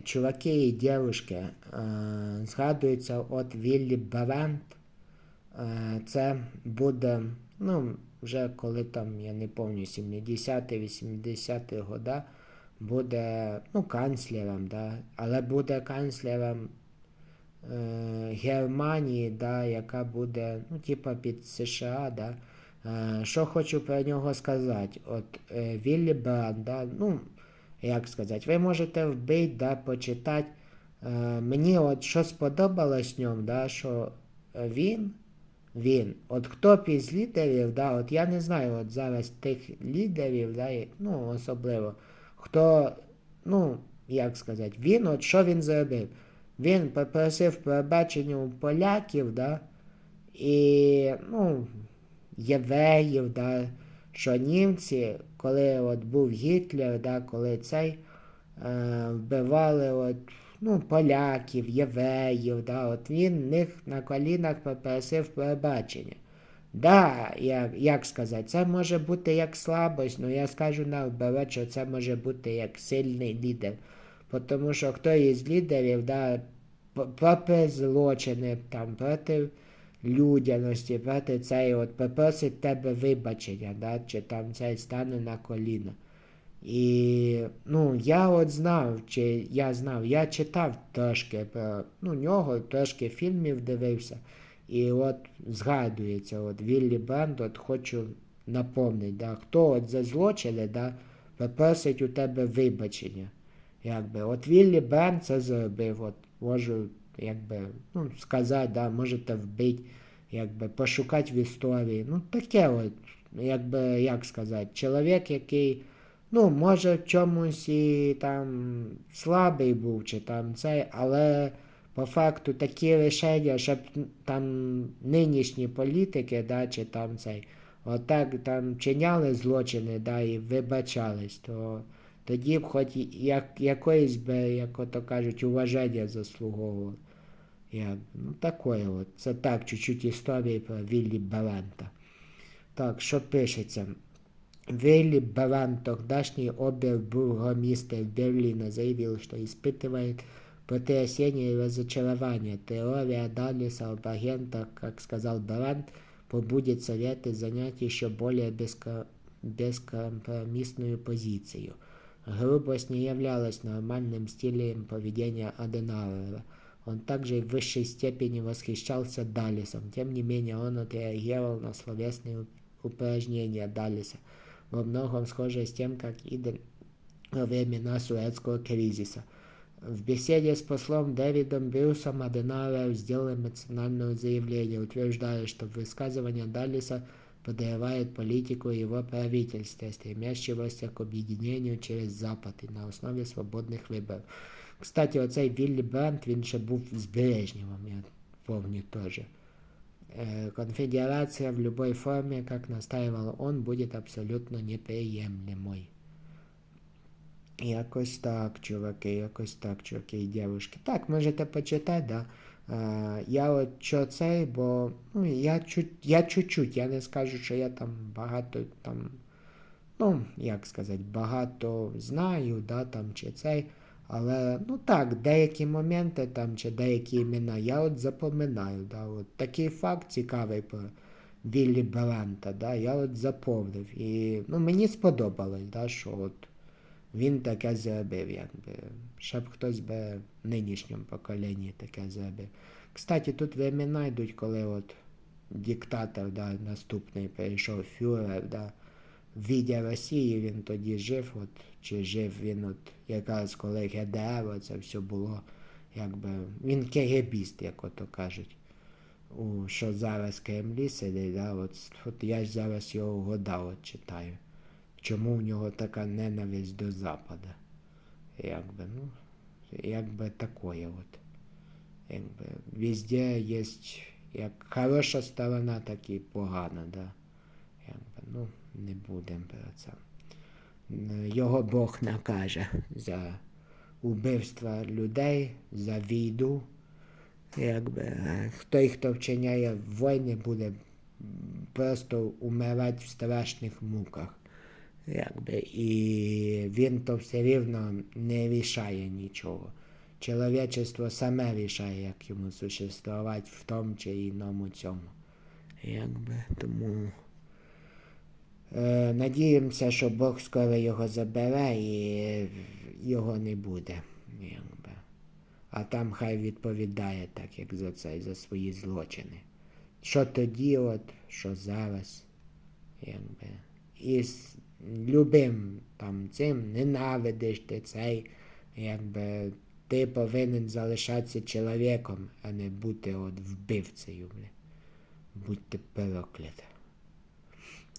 чуваки і дівчатки, е, згадується от Віллі Барент. Е, це буде, ну, вже коли там, я не пам'ятаю, 70-80-ті года буде ну, канцлером, да, але буде канцлером е, Германії, да, яка буде ну, типа під США. Да. Е, що хочу про нього сказати? От е, Віллі Бранд, да, ну, як сказати, ви можете вбити, да, почитати. Е, мені от що сподобалось ньому, да, що він. Він. От хто б із лідерів, да, от я не знаю от зараз тих лідерів, да, ну, особливо, хто, ну, як сказати, він, от що він зробив? Він попросив пробачення у поляків, да, і, ну, євреїв, да, що німці, коли от був Гітлер, да, коли цей е, вбивали от ну, поляків, євреїв, да, от він них на колінах попросив пробачення. Да, як як сказати, це може бути як слабость, але я скажу наоборот, що це може бути як сильний лідер. Тому що хто із лідерів, да, проти злочини, там, проти людяності, проти цієї, от попросить тебе вибачення, да, чи там цей стане на коліна. І ну, я от знав, чи я знав, я читав трошки про ну, нього, трошки фільмів дивився. І от згадується, от Віллі Бранд, от хочу напомнити, да, хто от за злочини, да, попросить у тебе вибачення. Якби. От Віллі Бранд це зробив, от можу якби, ну, сказати, да, можете вбити, якби, пошукати в історії. Ну, таке от, якби, як сказати, чоловік, який. Ну, може, в чомусь і там слабий був, чи там цей, але по факту такі рішення, щоб там нинішні політики, да, чи там цей, отак там чиняли злочини, да, і вибачались, то тоді б хоч як, якоїсь би, як ото кажуть, уваження заслуговували. Як, ну, такое от. Це так, чуть-чуть історії про Віллі Балента. Так, що пишеться? Вилли Баран, тогдашний обербургомистр Берлина, заявил, что испытывает потрясение и разочарование. Теория Даллиса об агентах, как сказал Баран, побудет советы занять еще более бескомпромиссную позицию. Грубость не являлась нормальным стилем поведения Аденауэра. Он также в высшей степени восхищался Даллисом. Тем не менее, он отреагировал на словесные упражнения Даллиса – во многом схожее с тем, как и во времена Суэцкого кризиса. В беседе с послом Дэвидом Брюсом Аденауэр сделал эмоциональное заявление, утверждая, что высказывание Даллиса подрывает политику его правительства, стремящегося к объединению через Запад и на основе свободных выборов. Кстати, оцей Віллі Брандт, він ще був з Брежневым, я помню тоже. Э, конфедерация в любой форме, как настаивал он, будет абсолютно неприемлемой. Якось так, чуваки, якось так, чуваки і дівчатки. Так, можете почитати, да. А, я от що цей, бо ну, я чуть, я чуть-чуть, я не скажу, що я там багато там, ну, як сказати, багато знаю, да, там, чи цей. Але ну так, деякі моменти там чи деякі імена я от запоминаю. Да, от Такий факт цікавий про Віллі Брента, да, я от заповнив. І ну, мені сподобалось, да, що от він таке зробив, якби. Щоб хтось би в нинішньому поколінні таке зробив. Кстати, тут времена йдуть, коли от диктатор да, наступний прийшов фюрер, да, віддя Росії він тоді жив, от, чи жив він от якраз коли ГДР, це все було, якби він кегебіст, як ото кажуть. У, Що зараз Кремлі сидить, да, от, от я ж зараз його года от читаю. Чому в нього така ненависть до Запада? Якби, ну, якби такое от. Якби, везде є як хороша сторона, так і погана, да. Якби, ну, не будемо про це. Його Бог накаже за убивство людей, за війну. Якби той, хто вчиняє війни, буде просто умирати в страшних муках. Якби, і він то все рівно не рішає нічого. Чоловічество саме рішає, як йому существувати в тому чи іному цьому. Якби, тому е, надіємося, що Бог скоро його забере і його не буде. Якби. А там хай відповідає так, як за це, за свої злочини. Що тоді, от, що зараз, якби. І любим там цим ненавидиш ти цей, якби ти повинен залишатися чоловіком, а не бути от вбивцею. Будьте прокляті.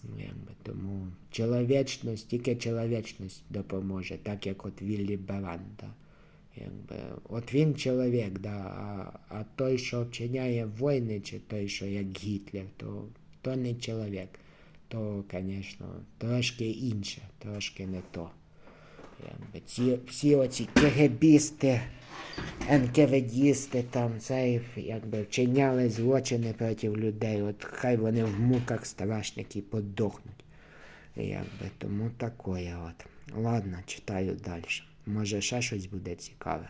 Ну, якби, тому чоловічність, тільки чоловічність допоможе, так як от Віллі Баран. Якби, от він чоловік, да, а, а той, що вчиняє війни, чи той, що як Гітлер, то, то не чоловік. То, звісно, трошки інше, трошки не то. Якби, ці, всі оці кегебісти, НКВДісти там цей, якби вчиняли злочини проти людей. От хай вони в муках страшних і подохнуть. Якби, тому такое от. Ладно, читаю далі. Може ще щось буде цікаве.